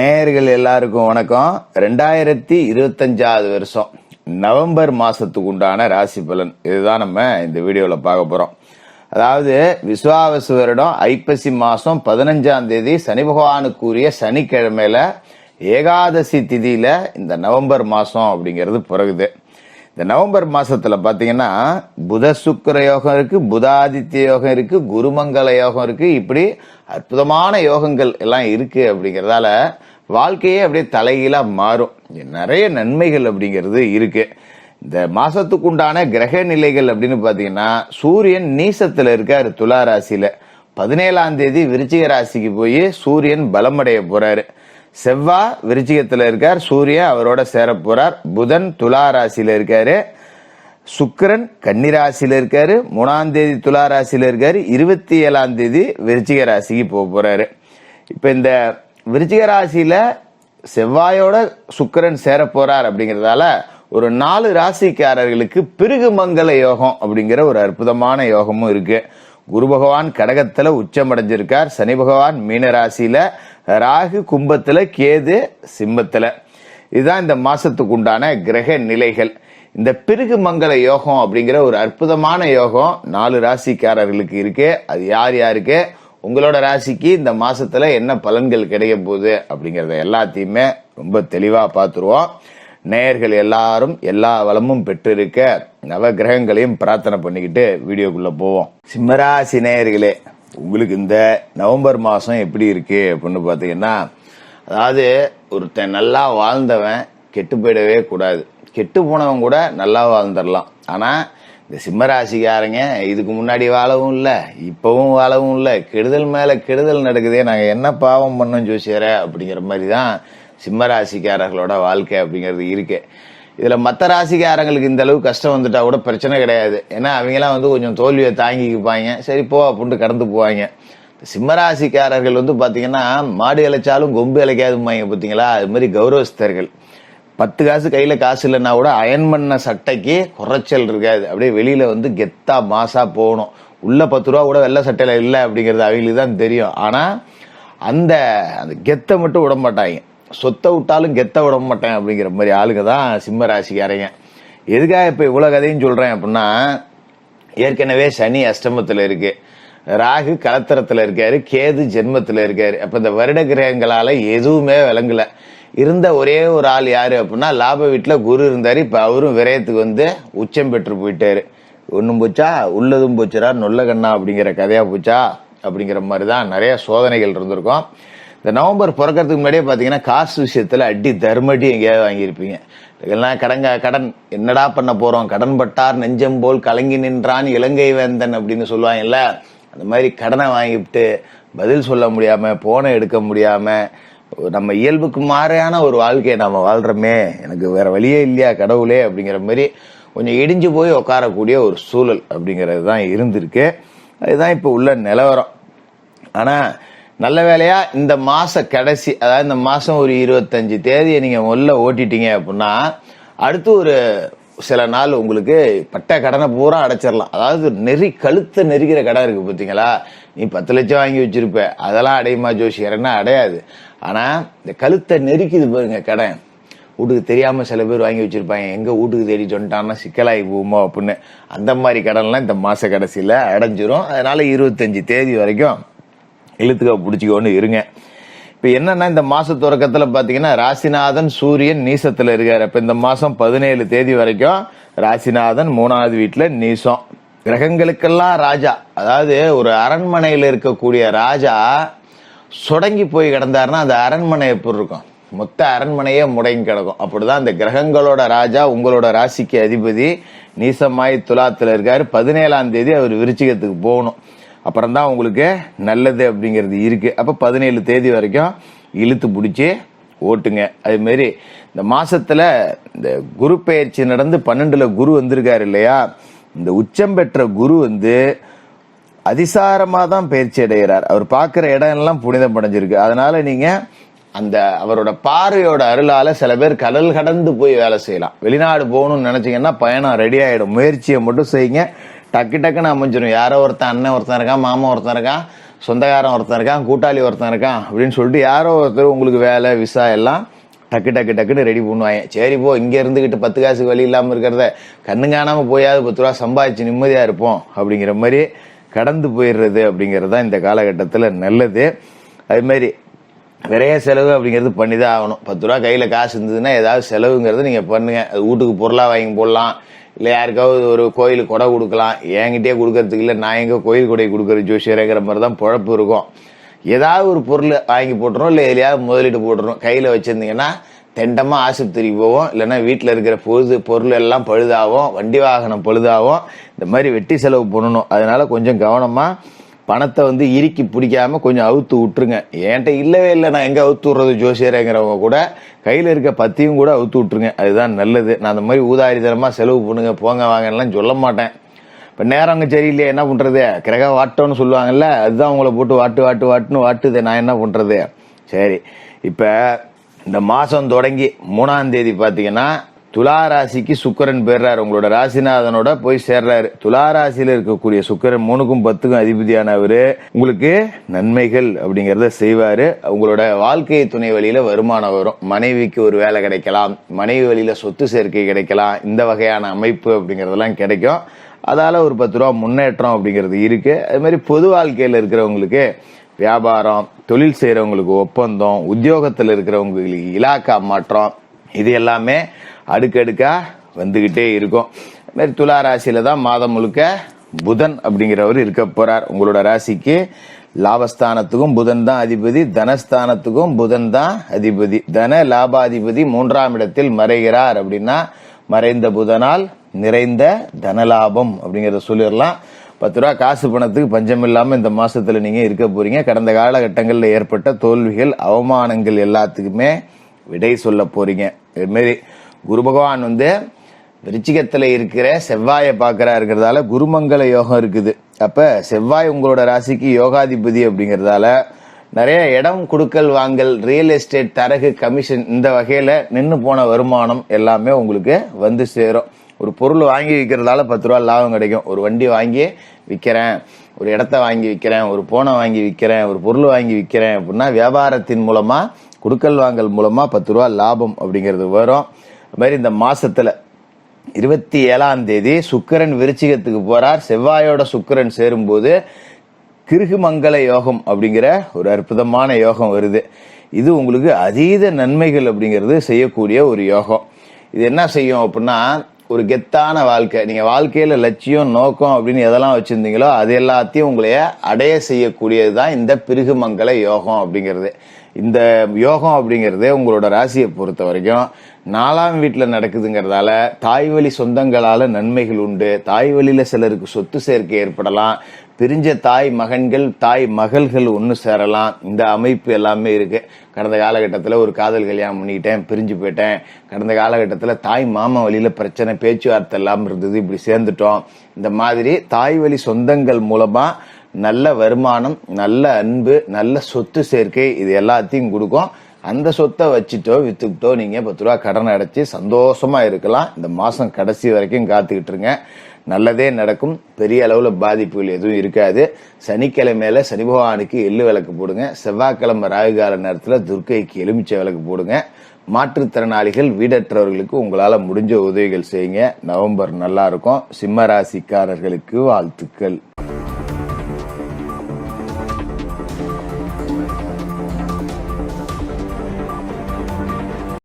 நேயர்கள் எல்லாருக்கும் வணக்கம். ரெண்டாயிரத்தி இருபத்தஞ்சாவது வருஷம் நவம்பர் மாசத்துக்கு உண்டான ராசி பலன். இதுதான் நம்ம இந்த வீடியோல பார்க்க போறோம். அதாவது விஸ்வாவசு வருடம் ஐப்பசி மாசம் பதினஞ்சாம் தேதி சனி பகவானுக்குரிய சனிக்கிழமையில ஏகாதசி திதியில இந்த நவம்பர் மாசம் அப்படிங்கிறது பிறகுது. இந்த நவம்பர் மாசத்துல பாத்தீங்கன்னா புத சுக்கர யோகம் இருக்கு புதாதித்ய யோகம் இருக்கு குருமங்கல யோகம் இருக்கு இப்படி அற்புதமான யோகங்கள் எல்லாம் இருக்கு அப்படிங்கிறதால வாழ்க்கையே அப்படியே தலைகீழாக மாறும். நிறைய நன்மைகள் அப்படிங்கிறது இருக்கு. இந்த மாசத்துக்குண்டான கிரக நிலைகள் அப்படின்னு பார்த்தீங்கன்னா சூரியன் நீசத்தில் இருக்கார் துலா ராசியில் பதினேழாம் தேதி விருச்சிக ராசிக்கு போய் சூரியன் பலமடைய போறாரு. செவ்வாய் விருச்சிகத்தில் இருக்கார் சூரியன் அவரோட சேர போறார். புதன் துலா ராசியில் இருக்காரு. சுக்கரன் கன்னிராசியில் இருக்காரு. மூணாம் தேதி துலா ராசியில் இருக்காரு. இருபத்தி ஏழாம் தேதி விருச்சிக ராசிக்கு போக போறாரு. இப்போ இந்த விருச்சிக ராசியில செவ்வாயோட சுக்கிரன் சேர போறார் அப்படிங்கறதால ஒரு நாலு ராசிக்காரர்களுக்கு பிருகு மங்கள யோகம் அப்படிங்கிற ஒரு அற்புதமான யோகமும் இருக்கு. குரு பகவான் கடகத்துல உச்சமடைஞ்சிருக்கார். சனி பகவான் மீன ராசியில ராகு கும்பத்துல கேது சிம்மத்துல. இதுதான் இந்த மாசத்துக்கு உண்டான கிரக நிலைகள். இந்த பிருகு மங்கள யோகம் அப்படிங்கிற ஒரு அற்புதமான யோகம் நாலு ராசிக்காரர்களுக்கு இருக்கு. அது யார் யாருக்கு? உங்களோட ராசிக்கு இந்த மாசத்துல என்ன பலன்கள் கிடைக்க போகுது அப்படிங்கறத எல்லாத்தையுமே ரொம்ப தெளிவா பார்த்துருவோம் நேயர்கள் எல்லாரும் எல்லா வளமும் பெற்றிருக்க நவ கிரகங்களையும் பிரார்த்தனை பண்ணிக்கிட்டு வீடியோக்குள்ள போவோம். சிம்மராசி நேயர்களே உங்களுக்கு இந்த நவம்பர் மாசம் எப்படி இருக்கு அப்படின்னு பாத்தீங்கன்னா அதாவது ஒருத்தன் நல்லா வாழ்ந்தவன் கெட்டு போயிடவே கூடாது. கெட்டு போனவன் கூட நல்லா வாழ்ந்துடலாம். ஆனா இந்த சிம்மராசிக்காரங்க இதுக்கு முன்னாடி வாழவும் இல்லை இப்பவும் வாழவும் இல்லை. கெடுதல் மேல கெடுதல் நடக்குதே நாங்க என்ன பாவம் பண்ணோம் ஜோசியர அப்படிங்கிற மாதிரி தான் சிம்மராசிக்காரர்களோட வாழ்க்கை அப்படிங்கிறது இருக்கு. இதில் மற்ற ராசிக்காரங்களுக்கு இந்த அளவு கஷ்டம் வந்துட்டா கூட பிரச்சனை கிடையாது. ஏன்னா அவங்கெல்லாம் வந்து கொஞ்சம் தோல்வியை தாங்கிக்குப்பாங்க சரி போ அப்படின்ட்டு கடந்து போவாங்க. சிம்மராசிக்காரர்கள் வந்து பார்த்தீங்கன்னா மாடு இழைச்சாலும் கொம்பு இழைக்காதுமாங்க பார்த்தீங்களா அது மாதிரி கௌரவஸ்தர்கள். பத்து காசு கையில் காசு இல்லைன்னா கூட அயன் பண்ண சட்டைக்கு குறைச்சல் இருக்காது. அப்படியே வெளியில் வந்து கெத்தா மாசா போகணும். உள்ள பத்து ரூபா கூட வெள்ளை சட்டையில் இல்லை அப்படிங்கிறது அவங்களுக்கு தான் தெரியும். ஆனால் அந்த அந்த கெத்தை மட்டும் விட மாட்டாங்க. சொத்தை விட்டாலும் கெத்தை விட மாட்டேன் அப்படிங்கிற மாதிரி ஆளுங்க தான் சிம்ம ராசிக்காரங்க. எதுக்காக இப்போ இவ்வளோ கதையும் சொல்கிறேன் அப்படின்னா ஏற்கனவே சனி அஷ்டமத்தில் இருக்குது ராகு கலத்திரத்தில் இருக்காரு. கேது ஜென்மத்தில் இருக்காரு. அப்போ இந்த வருட கிரகங்களால் எதுவுமே விளங்கலை. இருந்த ஒரே ஒரு ஆள் யாரு அப்படின்னா லாப வீட்டில் குரு இருந்தார். இப்போ அவரும் விரயத்துக்கு வந்து உச்சம் பெற்று போயிட்டார். ஒன்றும் போச்சா? உள்ளதும் போச்சுரா நொல்ல கண்ணா அப்படிங்கிற கதையாக போச்சா? அப்படிங்கிற மாதிரி தான் நிறைய சோதனைகள் இருந்திருக்கும். இந்த நவம்பர் பிறக்கிறதுக்கு முன்னாடியே பார்த்தீங்கன்னா காசு விஷயத்தில் அடி தர்மடி எங்கேயாவது வாங்கியிருப்பீங்க. இதெல்லாம் கடங்க கடன் என்னடா பண்ண போகிறோம் கடன் பட்டார் நெஞ்சம் போல் கலங்கி நின்றான் இலங்கை வேந்தன் அப்படின்னு சொல்லுவாங்கல்ல? அந்த மாதிரி கடனை வாங்கிவிட்டு பதில் சொல்ல முடியாமல் போனை எடுக்க முடியாமல் நம்ம இயல்புக்கு மாறையான ஒரு வாழ்க்கையை நம்ம வாழ்றோமே எனக்கு வேற வழியே இல்லையா கடவுளே அப்படிங்கிற மாதிரி கொஞ்சம் இடிஞ்சு போய் உட்காரக்கூடிய ஒரு சூழல் அப்படிங்கிறது தான் இருந்திருக்கு. அதுதான் இப்போ உள்ள நிலவரம். ஆனால் நல்ல வேலையாக இந்த மாத கடைசி அதாவது இந்த மாதம் ஒரு இருபத்தஞ்சு தேதியை நீங்கள் முதல்ல ஓட்டிட்டீங்க அப்படின்னா அடுத்து ஒரு சில நாள் உங்களுக்கு பட்ட கடனை பூரா அடைச்சிடலாம் அதாவது நெறி கழுத்தை நெருக்கிற கடை இருக்குது பார்த்தீங்களா நீ பத்து லட்சம் வாங்கி வச்சிருப்ப. அதெல்லாம் அடையுமா ஜோசியர்னா அடையாது. ஆனா இந்த கழுத்தை நெருக்கிது பாருங்க கடன் வீட்டுக்கு தெரியாம சில பேர் வாங்கி வச்சிருப்பாங்க. எங்க வீட்டுக்கு தேடி சொல்லிட்டான்னா சிக்கலாகி போகுமோ அப்படின்னு. அந்த மாதிரி கடன்லாம் இந்த மாச கடைசியில அடைஞ்சிரும். அதனால இருபத்தஞ்சு தேதி வரைக்கும் இழுத்துக்க பிடிச்சிக்கோன்னு இருங்க. இப்போ என்னன்னா இந்த மாச துறக்கத்தில் பார்த்தீங்கன்னா ராசிநாதன் சூரியன் நீசத்தில் இருக்கார். இப்போ இந்த மாதம் பதினேழு தேதி வரைக்கும் ராசிநாதன் மூணாவது வீட்டில் நீசம். கிரகங்களுக்கெல்லாம் ராஜா அதாவது ஒரு அரண்மனையில் இருக்கக்கூடிய ராஜா சுடங்கி போய் கிடந்தாருன்னா அந்த அரண்மனை எப்படி இருக்கும் மொத்த அரண்மனையே முடங்கி கிடக்கும். அப்படிதான் அந்த கிரகங்களோட ராஜா உங்களோட ராசிக்கு அதிபதி நீசமாய் துலாத்தில் இருக்காரு. பதினேழாம் தேதி அவர் விருச்சிகத்துக்கு போகணும். அப்புறம் தான் உங்களுக்கு நல்லது அப்படிங்கிறது இருக்குது அப்போ பதினேழு தேதி வரைக்கும் இழுத்து பிடிச்சி ஓட்டுங்க. அதுமாரி இந்த மாதத்தில் இந்த குரு பயிற்சி நடந்து பன்னெண்டில் குரு வந்திருக்காரு இல்லையா? இந்த உச்சம் பெற்ற குரு வந்து அதிசாரமாக தான் பயிற்சி அடைகிறார். அவர் பார்க்குற இடம் எல்லாம் புனிதம் அடைஞ்சிருக்கு அதனால நீங்கள் அந்த அவரோட பார்வையோட அருளால் சில பேர் கடல் கடந்து போய் வேலை செய்யலாம். வெளிநாடு போகணும்னு நினச்சிங்கன்னா பயணம் ரெடி ஆகிடும் முயற்சியை மட்டும் செய்யுங்க. டக்கு டக்குன்னு அமைஞ்சிடும் யாரோ ஒருத்தன் அண்ணன் ஒருத்தன் இருக்கான் மாமா ஒருத்தன் இருக்கான் சொந்தக்காரன் ஒருத்தன் இருக்கான் கூட்டாளி ஒருத்தன் இருக்கான் அப்படின்னு சொல்லிட்டு யாரோ ஒருத்தர் உங்களுக்கு வேலை விசா எல்லாம் டக்கு டக்கு டக்குன்னு ரெடி பண்ணுவாங்க. சரி போ இங்கே இருந்துக்கிட்டு பத்து காசுக்கு வழி இல்லாமல் இருக்கிறத கண்ணு காணாமல் போயாவது பத்து ரூபா சம்பாதிச்சு நிம்மதியாக இருப்போம் அப்படிங்கிற மாதிரி கடந்து போயிடுறது அப்படிங்கிறது தான் இந்த காலகட்டத்தில் நல்லது. அதுமாரி மாதிரி விரைய செலவு அப்படிங்கிறது பண்ணி தான் ஆகணும். பத்து ரூபா கையில் காசு இருந்ததுன்னா ஏதாவது செலவுங்கிறது நீங்கள் பண்ணுங்கள் அது வீட்டுக்கு பொருளாக வாங்கி போடலாம். இல்லை யாருக்காவது ஒரு கோயிலுக்கு கொடை கொடுக்கலாம். என்கிட்டயே கொடுக்கறதுக்கு இல்லை நான் எங்கே கோயில் கொடை கொடுக்குற ஜோசியரேங்கிற மாதிரி தான் பொழப்பு இருக்கும். ஏதாவது ஒரு பொருள் வாங்கி போட்டுரும் இல்லை எதையாவது முதலீடு போட்டுரும் கையில் வச்சுருந்தீங்கன்னா தெண்டமாக ஆஸ்பத்திரிக்கு போவோம். இல்லைன்னா வீட்டில் இருக்கிற பொழுது பொருள் எல்லாம் பழுதாகும் வண்டி வாகனம் பழுதாகும். இந்த மாதிரி வெட்டி செலவு பண்ணணும். அதனால் கொஞ்சம் கவனமாக பணத்தை வந்து இறுக்கி பிடிக்காம கொஞ்சம் அவுத்து விட்டுருங்க. என்கிட்ட இல்லவே இல்லை நான் எங்கே அவுத்து விட்றது ஜோசியரேங்கிறவங்க கூட. கையில் இருக்க பத்தியும் கூட அவுத்து விட்டுருங்க. அதுதான் நல்லது. நான் அந்த மாதிரி ஊதாரிதனமாக செலவு பண்ணுங்க போங்க வாங்கலாம் சொல்ல மாட்டேன். இப்போ நேரம் அங்கே சரியில்லையே? என்ன பண்ணுறது கிரக வாட்டோன்னு சொல்லுவாங்கல்ல அதுதான் உங்களை போட்டு வாட்டு வாட்டு வாட்டுன்னு வாட்டுது. நான் என்ன பண்ணுறது சரி. இப்போ இந்த மாதம் தொடங்கி மூணாம் தேதி பார்த்தீங்கன்னா துலா ராசிக்கு சுக்கரன் பெறாரு உங்களோட ராசிநாதனோட போய் சேர்றாரு. துலா ராசியில் இருக்கக்கூடிய சுக்கரன் மூணுக்கும் பத்துக்கும் அதிபதியானவர். உங்களுக்கு நன்மைகள் அப்படிங்கிறத செய்வாரு. உங்களோட வாழ்க்கை துணை வழியில வருமானம் வரும். மனைவிக்கு ஒரு வேலை கிடைக்கலாம். மனைவி வழியில சொத்து சேர்க்கை கிடைக்கலாம். இந்த வகையான அமைப்பு அப்படிங்கிறதெல்லாம் கிடைக்கும். அதால் ஒரு பத்து ரூபா முன்னேற்றம் அப்படிங்கிறது இருக்கு. அது மாதிரி பொது வாழ்க்கையில் இருக்கிறவங்களுக்கு வியாபாரம் தொழில் செய்கிறவங்களுக்கு ஒப்பந்தம் உத்தியோகத்தில் இருக்கிறவங்களுக்கு இலாக்கா மாற்றம் இது எல்லாமே அடுக்கடுக்காக வந்துக்கிட்டே இருக்கும். இதுமாரி துலா ராசியில் தான் மாதம் முழுக்க புதன் அப்படிங்கிறவர் இருக்க போகிறார் உங்களோட ராசிக்கு லாபஸ்தானத்துக்கும் புதன் தான் அதிபதி தனஸ்தானத்துக்கும் புதன் தான் அதிபதி. தன லாபாதிபதி மூன்றாம் இடத்தில் மறைகிறார் அப்படின்னா மறைந்த புதனால் நிறைந்த தனலாபம் அப்படிங்கிறத சொல்லிடலாம். பத்து ரூபா காசு பணத்துக்கு பஞ்சம் இல்லாமல் இந்த மாதத்தில் நீங்கள் இருக்க போறீங்க. கடந்த காலகட்டங்களில் ஏற்பட்ட தோல்விகள் அவமானங்கள் எல்லாத்துக்குமே விடை சொல்ல போறீங்க. இதுமாரி குரு பகவான் வந்து விருச்சிகத்தில் இருக்கிற செவ்வாயை பார்க்குறா இருக்கிறதால குருமங்கல யோகம் இருக்குது. அப்போ செவ்வாய் உங்களோட ராசிக்கு யோகாதிபதி அப்படிங்கிறதால நிறைய இடம் கொடுக்கல் வாங்கல் ரியல் எஸ்டேட் தரகு கமிஷன் இந்த வகையில் நின்று போன வருமானம் எல்லாமே உங்களுக்கு வந்து சேரும். ஒரு பொருள் வாங்கி விற்கிறதால பத்து ரூபா லாபம் கிடைக்கும். ஒரு வண்டி வாங்கி விற்கிறேன் ஒரு இடத்த வாங்கி விற்கிறேன் ஒரு போனை வாங்கி விற்கிறேன் ஒரு பொருள் வாங்கி விற்கிறேன் அப்படின்னா வியாபாரத்தின் மூலமாக குடுக்கல் வாங்கல் மூலமாக பத்து ரூபா லாபம் அப்படிங்கிறது வரும். அது மாதிரி இந்த மாதத்தில் இருபத்தி ஏழாம் தேதி சுக்கரன் விருச்சிகத்துக்கு போகிறார் செவ்வாயோட சுக்கரன் சேரும்போது கிருகுமங்கல யோகம் அப்படிங்கிற ஒரு அற்புதமான யோகம் வருது. இது உங்களுக்கு அதீத நன்மைகள் அப்படிங்கிறது செய்யக்கூடிய ஒரு யோகம். இது என்ன செய்யும் அப்படின்னா ஒரு கெத்தான வாழ்க்கை. நீங்க வாழ்க்கையில லட்சியம் நோக்கம் அப்படின்னு எதெல்லாம் வச்சிருந்தீங்களோ அது எல்லாத்தையும் உங்களைய அடைய செய்யக்கூடியது தான் இந்த பிருகுமங்கல யோகம் அப்படிங்கிறது. இந்த யோகம் அப்படிங்கிறது உங்களோட ராசியை பொறுத்த வரைக்கும் நாலாம் வீட்டில் நடக்குதுங்கிறதால தாய் வழி சொந்தங்களால் நன்மைகள் உண்டு. தாய் வழியில் சிலருக்கு சொத்து சேர்க்கை ஏற்படலாம். பிரிஞ்ச தாய் மகன்கள் தாய் மகள்கள் ஒன்று சேரலாம். இந்த அமைப்பு எல்லாமே இருக்கு. கடந்த காலகட்டத்தில் ஒரு காதல் கல்யாணம் பண்ணிக்கிட்டேன் பிரிஞ்சு போயிட்டேன். கடந்த காலகட்டத்தில் தாய் மாமா வழியில் பிரச்சனை பேச்சுவார்த்தை இல்லாமல் இருந்தது. இப்படி சேர்ந்துட்டோம். இந்த மாதிரி தாய் வழி சொந்தங்கள் மூலமாக நல்ல வருமானம் நல்ல அன்பு நல்ல சொத்து சேர்க்கை இது எல்லாத்தையும் கொடுக்கும். அந்த சொத்தை வச்சுட்டோ வித்துக்கிட்டோ நீங்க பத்து ரூபா கடன் அடைச்சி சந்தோஷமா இருக்கலாம். இந்த மாசம் கடைசி வரைக்கும் காத்துக்கிட்டு இருங்க. நல்லதே நடக்கும். பெரிய அளவுல பாதிப்புகள் எதுவும் இருக்காது. சனிக்கிழமையில சனி பகவானுக்கு எள்ளு விளக்கு போடுங்க. செவ்வாய்க்கிழமை ராகுகால நேரத்துல துர்க்கைக்கு எலுமிச்சை விளக்கு போடுங்க. மாற்றுத்திறனாளிகள் வீடற்றவர்களுக்கு உங்களால முடிஞ்ச உதவிகள் செய்யுங்க. நவம்பர் நல்லா இருக்கும். சிம்ம ராசிக்காரர்களுக்கு வாழ்த்துக்கள்.